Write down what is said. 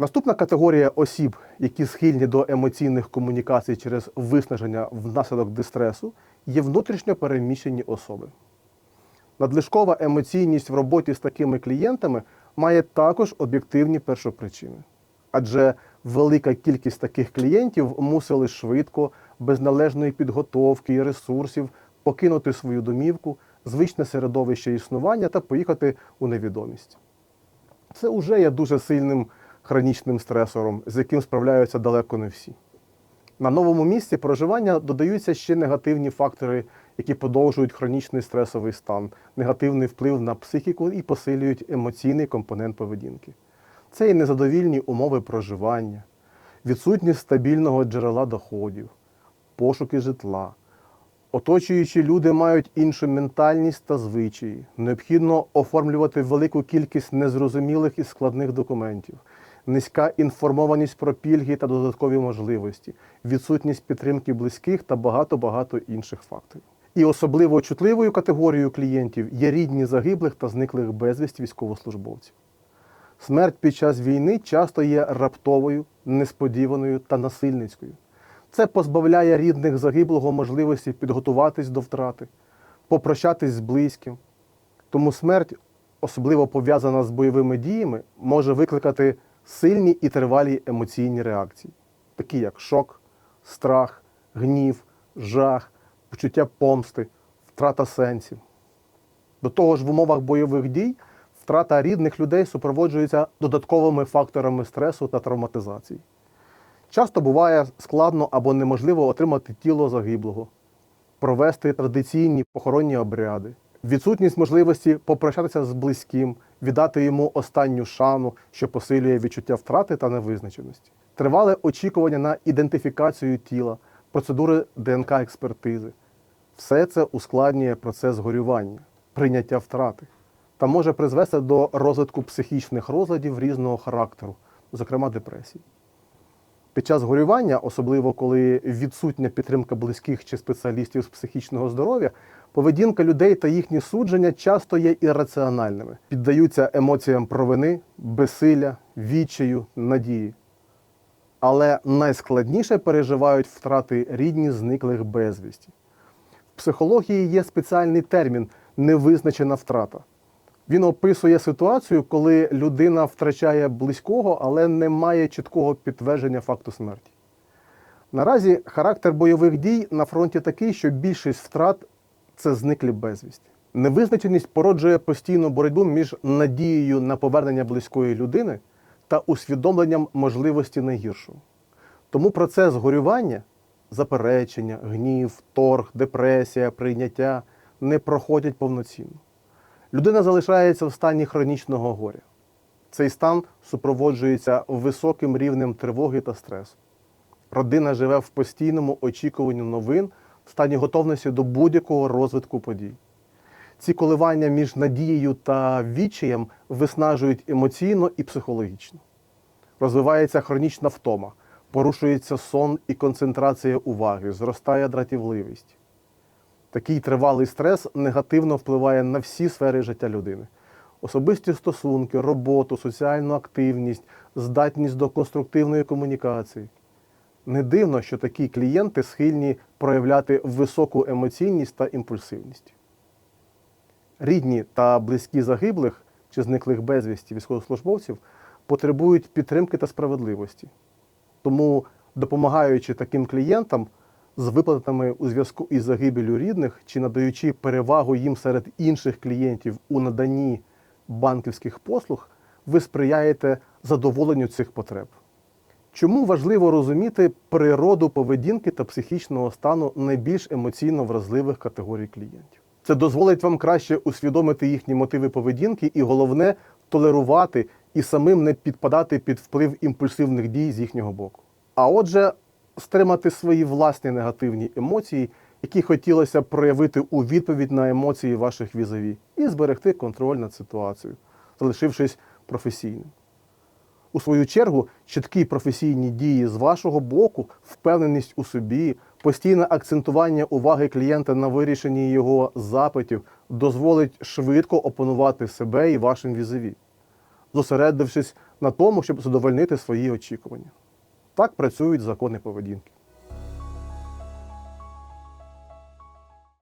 Наступна категорія осіб, які схильні до емоційних комунікацій через виснаження внаслідок дистресу, є внутрішньо переміщені особи. Надлишкова емоційність в роботі з такими клієнтами має також об'єктивні першопричини. Адже велика кількість таких клієнтів мусили швидко, без належної підготовки і ресурсів покинути свою домівку, звичне середовище існування та поїхати у невідомість. Це вже є дуже сильним хронічним стресором, з яким справляються далеко не всі. На новому місці проживання додаються ще негативні фактори, які подовжують хронічний стресовий стан, негативний вплив на психіку і посилюють емоційний компонент поведінки. Це і незадовільні умови проживання, відсутність стабільного джерела доходів, пошуки житла. Оточуючі люди мають іншу ментальність та звичаї. Необхідно оформлювати велику кількість незрозумілих і складних документів, низька інформованість про пільги та додаткові можливості, відсутність підтримки близьких та багато-багато інших факторів. І особливо чутливою категорією клієнтів є рідні загиблих та зниклих безвісті військовослужбовців. Смерть під час війни часто є раптовою, несподіваною та насильницькою. Це позбавляє рідних загиблого можливості підготуватись до втрати, попрощатись з близьким. Тому смерть, особливо пов'язана з бойовими діями, може викликати сильні і тривалі емоційні реакції, такі як шок, страх, гнів, жах, почуття помсти, втрата сенсів. До того ж, в умовах бойових дій втрата рідних людей супроводжується додатковими факторами стресу та травматизації. Часто буває складно або неможливо отримати тіло загиблого, провести традиційні похоронні обряди, відсутність можливості попрощатися з близьким, віддати йому останню шану, що посилює відчуття втрати та невизначеності, тривале очікування на ідентифікацію тіла, процедури ДНК-експертизи. Все це ускладнює процес горювання, прийняття втрати та може призвести до розвитку психічних розладів різного характеру, зокрема депресії. Під час горювання, особливо коли відсутня підтримка близьких чи спеціалістів з психічного здоров'я, поведінка людей та їхні судження часто є ірраціональними, піддаються емоціям провини, безсилля, відчаю, надії. Але найскладніше переживають втрати рідні зниклих безвісті. В психології є спеціальний термін невизначена втрата. Він описує ситуацію, коли людина втрачає близького, але не має чіткого підтвердження факту смерті. Наразі характер бойових дій на фронті такий, що більшість втрат це зниклі безвісті. Невизначеність породжує постійну боротьбу між надією на повернення близької людини та усвідомленням можливості найгіршого. Тому процес горювання, заперечення, гнів, торг, депресія, прийняття не проходять повноцінно. Людина залишається в стані хронічного горя. Цей стан супроводжується високим рівнем тривоги та стресу. Родина живе в постійному очікуванні новин, стані готовності до будь-якого розвитку подій. Ці коливання між надією та відчаєм виснажують емоційно і психологічно. Розвивається хронічна втома, порушується сон і концентрація уваги, зростає дратівливість. Такий тривалий стрес негативно впливає на всі сфери життя людини: особисті стосунки, роботу, соціальну активність, здатність до конструктивної комунікації. Не дивно, що такі клієнти схильні проявляти високу емоційність та імпульсивність. Рідні та близькі загиблих чи зниклих безвісті військовослужбовців потребують підтримки та справедливості. Тому, допомагаючи таким клієнтам, з виплатами у зв'язку із загибелю рідних чи надаючи перевагу їм серед інших клієнтів у наданні банківських послуг, ви сприяєте задоволенню цих потреб. Чому важливо розуміти природу поведінки та психічного стану найбільш емоційно вразливих категорій клієнтів? Це дозволить вам краще усвідомити їхні мотиви поведінки і головне толерувати і самим не підпадати під вплив імпульсивних дій з їхнього боку. А отже, стримати свої власні негативні емоції, які хотілося б проявити у відповідь на емоції ваших візаві, і зберегти контроль над ситуацією, залишившись професійним. У свою чергу, чіткі професійні дії з вашого боку, впевненість у собі, постійне акцентування уваги клієнта на вирішенні його запитів дозволить швидко опанувати себе і вашим візові, зосередившись на тому, щоб задовольнити свої очікування. Так працюють закони поведінки.